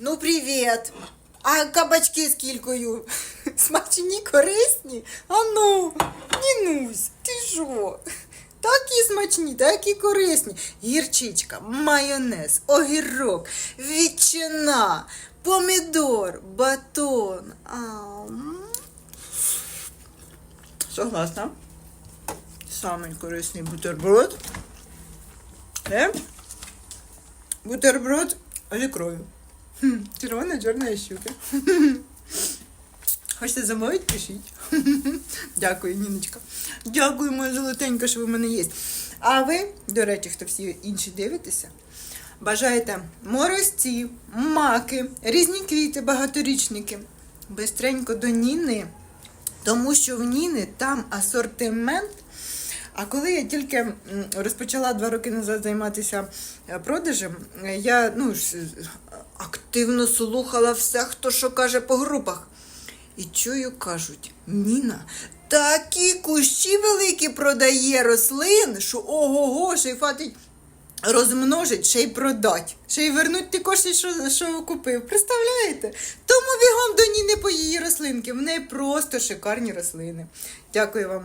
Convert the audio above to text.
Ну, привіт. А кабачки з кількою? Смачні, корисні? А ну, Нінусь, ти що? Такі смачні, такі корисні. Гірчичка, майонез, огірок, ветчина, помідор, батон. Согласна. Самий корисний бутерброд. Е? Бутерброд з ікрою. Червона чорна щука. Хочете замовити, пишіть. Дякую, Ніночка. Дякую, моя золотенька, що ви в мене є. А ви, до речі, хто всі інші дивитеся, бажаєте морозці, маки, різні квіти, багаторічники. Бистренько до Ніни, тому що в Ніни там асортимент. А коли я тільки розпочала два роки назад займатися е, продажем, е, я ну, активно слухала все, хто що каже по групах. І чую, кажуть, Ніна, такі кущі великі продає рослин, що ого-го, ще й хватить розмножить, ще й продать, ще й вернуть ті кошти, що, що купив. Представляєте? Тому бігом до Ніни по її рослинки. В неї просто шикарні рослини. Дякую вам.